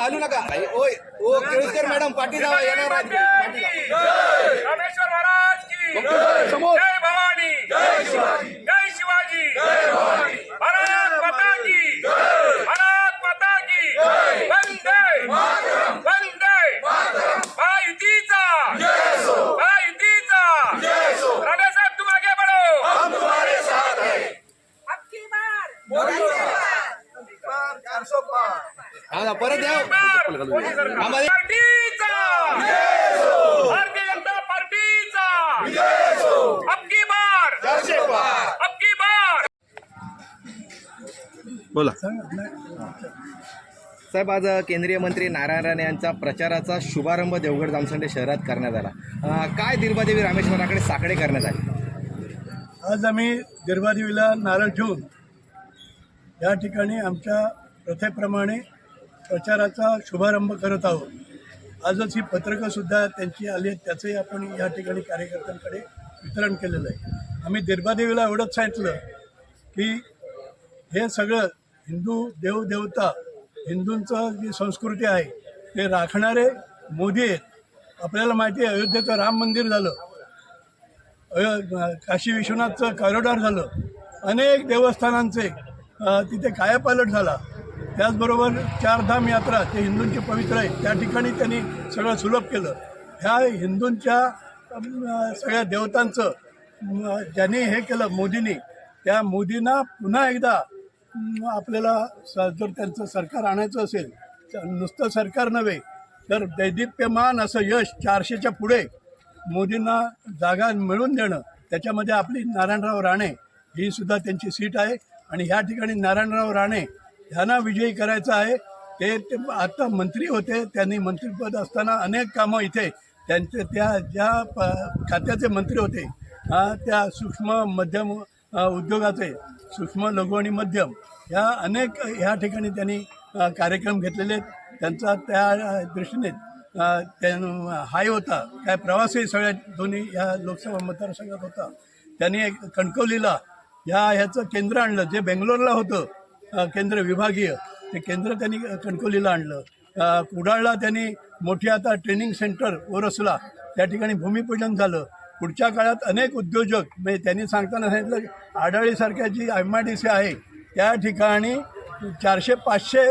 हालू नका. ओय ओ केळकर मॅडम पाठी जावा येणार. रामेश्वर महाराज की. समोर. जय भवानी. जय शिवाजी. जय शिवाजी जय भवानी भारत माता की भारत माता की वंदे वंदे महायुतीचा महायुतीचा राणेसाहेब तुम आगे बढ़ो अबकी बार हा ना, परत या थांबा. पार्टीचा. भारतीय जनता पार्टीचा. अबकी बार. अबकी बार. बोला. साहेब आज केंद्रीय मंत्री नारायण राणे यांचा प्रचाराचा शुभारंभ देवगड जामसंडे शहरात करण्यात आला. काय दिर्बादेवी रामेश्वराकडे साकडे करण्यात आले? आज आम्ही देवादेवीला नारळ ठेवून या ठिकाणी आमच्या प्रथेप्रमाणे प्रचाराचा शुभारंभ करत आहोत. आजच ही पत्रकंसुद्धा त्यांची आली आहेत त्याचंही आपण या ठिकाणी कार्यकर्त्यांकडे वितरण केलेलं आहे. आम्ही देवादेवीला एवढंच सांगितलं की हे सगळं हिंदू देवदेवता हिंदूंचं जी संस्कृती आहे ते राखणारे मोदी आहेत. आपल्याला माहिती आहे अयोध्येचं राम मंदिर झालं अयो काशी विश्वनाथचं कॉरिडॉर झालं अनेक देवस्थानांचे तिथे कायापालट झाला. त्याचबरोबर चारधाम यात्रा ते हिंदूंचे पवित्र आहे त्या ठिकाणी त्यांनी सगळं सुलभ केलं. ह्या हिंदूंच्या सगळ्या देवतांचं ज्यांनी हे केलं मोदींनी त्या मोदींना पुन्हा एकदा आपल्याला जर त्यांचं सरकार आणायचं असेल तर नुसतं सरकार नव्हे तर दैदिप्यमान असं यश चारशेच्या पुढे मोदींना जागा मिळवून देणं त्याच्यामध्ये आपली नारायणराव राणे ही सुद्धा त्यांची सीट आहे. आणि ह्या ठिकाणी नारायणराव राणे ह्यांना विजयी करायचं आहे. ते ते आता मंत्री होते त्यांनी मंत्रीपद असताना अनेक कामं इथे त्यांचे त्या ज्या प खात्याचे मंत्री होते हा, त्या सूक्ष्म मध्यम उद्योगाचे सूक्ष्म लघु आणि मध्यम ह्या अनेक ह्या ठिकाणी त्यांनी कार्यक्रम घेतलेले आहेत. त्यांचा त्या दृष्टीने त्या हाय होता. काय प्रवासही सगळ्या दोन्ही ह्या लोकसभा मतदारसंघात होता. त्यांनी एक कणकवलीला ह्या ह्याचं केंद्र आणलं जे बेंगलोरला होतं. केंद्र विभागीय ते केंद्र त्यांनी कणकवलीला आणलं. कुडाळला त्यांनी मोठी आता ट्रेनिंग सेंटर ओरसला त्या ठिकाणी भूमिपूजन झालं. पुढच्या काळात अनेक उद्योजक म्हणजे त्यांनी सांगताना सांगितलं आडाळीसारख्या G M I D C आहे त्या ठिकाणी चारशे पाचशे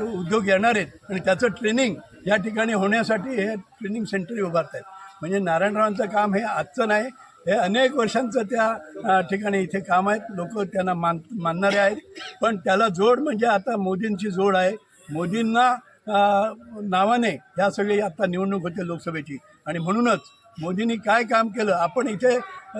उद्योग येणार आहेत. आणि त्याचं ट्रेनिंग या ठिकाणी होण्यासाठी हे ट्रेनिंग सेंटर उभारत आहेत म्हणजे नारायणरावांचं काम हे आजचं नाही हे अनेक वर्षांचं त्या ठिकाणी इथे काम आहेत. लोक त्यांना मान मानणारे आहेत. पण त्याला जोड म्हणजे आता मोदींची जोड आहे. मोदींना नावाने ह्या सगळी आता निवडणूक होते लोकसभेची. आणि म्हणूनच मोदींनी काय काम केलं आपण इथे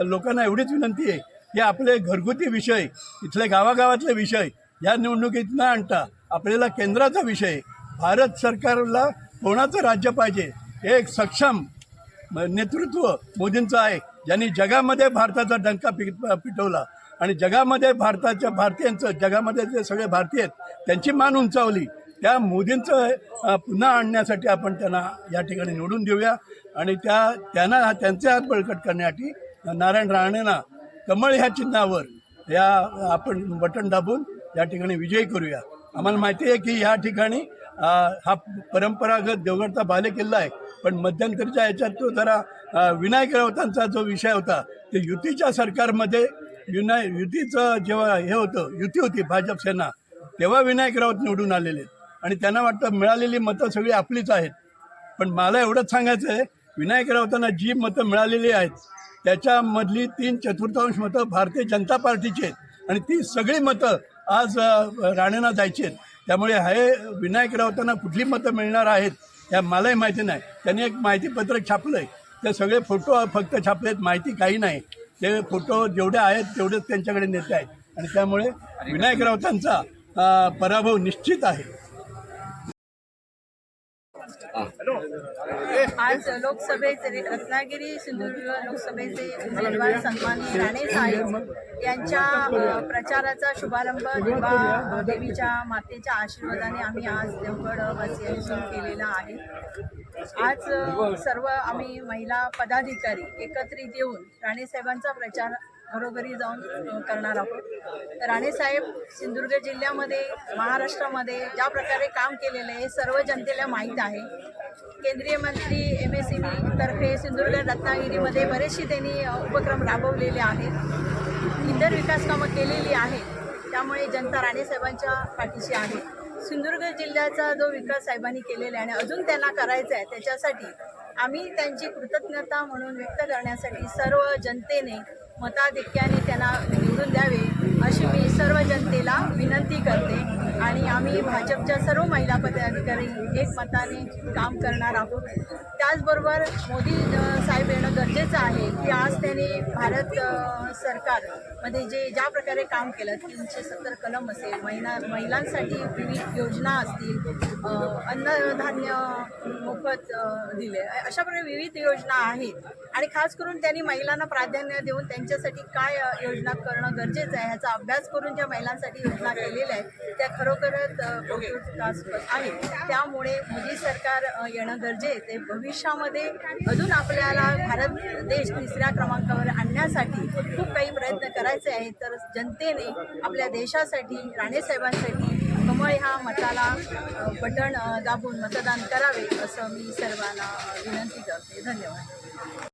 लोकांना एवढीच विनंती आहे की आपले घरगुती विषय इथले गावागावातले विषय या निवडणुकीत न आणता. आपल्याला केंद्राचा विषय भारत सरकारला कोणाचं राज्य पाहिजे एक सक्षम नेतृत्व मोदींचं आहे. ज्यांनी जगामध्ये भारताचा डंका पि पिटवला. आणि जगामध्ये भारताच्या भारतीयांचं जगामध्ये जे सगळे भारतीय आहेत त्यांची मान उंचावली. त्या मोदींचं पुन्हा आणण्यासाठी आपण त्यांना या ठिकाणी निवडून देऊया. आणि त्या त्यांना त्यांचे हात बळकट करण्यासाठी नारायण राणेंना कमळ ह्या चिन्हावर या आपण बटन दाबून या ठिकाणी विजयी करूया. आम्हाला माहिती आहे की या ठिकाणी हा परंपरागत देवगडचा बालेकिल्ला आहे. पण मध्यंतरीच्या याच्यात तो जरा विनायक राऊतांचा जो विषय होता ते युतीच्या सरकारमध्ये युनाय युतीचं जेव्हा हे होतं युती होती भाजप सेना तेव्हा विनायक राऊत निवडून आलेले आणि त्यांना वाटतं मिळालेली मतं सगळी आपलीच आहेत. पण मला एवढंच सांगायचं आहे विनायक राऊतांना जी मतं मिळालेली आहेत त्याच्यामधली तीन चतुर्थांश मतं भारतीय जनता पार्टीची आहेत. आणि ती सगळी मतं आज राणेंना जायची आहेत. त्यामुळे हे विनायक राऊतांना कुठली मतं मिळणार आहेत या मलाही माहिती नाही. त्यांनी एक माहितीपत्रक छापलं आहे ते सगळे फोटो फक्त छापलेत माहिती काही नाही. ते फोटो जेवढे आहेत तेवढेच त्यांच्याकडे नेते आहेत. आणि त्यामुळे विनायक राऊतांचा पराभव निश्चित आहे. आज लोकसभेचे रत्नागिरी सिंधुदुर्ग लोकसभेचे उमेदवार सन्मानी राणे साहेब यांच्या प्रचाराचा शुभारंभ देवा देवीच्या मातेच्या आशीर्वादाने आम्ही आज देवगड केलेला आहे. आज सर्व आम्ही महिला पदाधिकारी एकत्रित येऊन राणेसाहेबांचा प्रचार घरोघरी जाऊन करणार आहोत. राणेसाहेब सिंधुदुर्ग जिल्ह्यामध्ये महाराष्ट्रामध्ये ज्या प्रकारे काम केलेलं आहे हे सर्व जनतेला माहीत आहे. केंद्रीय मंत्री एम एस सी तर्फे सिंधुदुर्ग रत्नागिरीमध्ये बरेचसे त्यांनी उपक्रम राबवलेले आहेत. इतर विकास कामं केलेली आहेत. त्यामुळे जनता राणेसाहेबांच्या पाठीशी आहे. सिंधुदुर्ग जिल्ह्याचा जो विकास साहेबांनी केलेला आहे आणि अजून त्यांना करायचा आहे त्याच्यासाठी आम्ही त्यांची कृतज्ञता म्हणून व्यक्त करण्यासाठी सर्व जनतेने मताधिक्याने त्यांना निवडून द्यावे अशी मी सर्व जनतेला विनंती करते. आणि आम्ही भाजपच्या सर्व महिला पदाधिकारी एक मताने काम करणार आहोत. त्याचबरोबर मोदी साहेब येणं गरजेचं आहे की आज त्यांनी भारत सरकार सरकारमध्ये जे ज्या प्रकारे काम केलं तीनशे सत्तर कलम असेल महिला महिलांसाठी विविध योजना असतील अन्नधान्य मोफत दिले अशा प्रकारे विविध योजना आहेत. आणि खास करून त्यांनी महिलांना प्राधान्य देऊन त्यांच्यासाठी काय योजना करणं गरजेचं आहे ह्याचा अभ्यास करून ज्या महिलांसाठी योजना केलेल्या आहेत त्या खरोखरच आहेत. त्यामुळे मोदी सरकार येणं गरजेचं आहे. भविष्यामध्ये अजून आपल्याला भारत देश तिसऱ्या क्रमांक क्रमांकावर आणण्यासाठी खूप काही प्रयत्न करायचे आहेत. तर जनतेने आपल्या देशासाठी राणेसाहेबांसाठी कमळ ह्या मताला बटण दाबून मतदान करावे असं मी सर्वांना विनंती करते. धन्यवाद.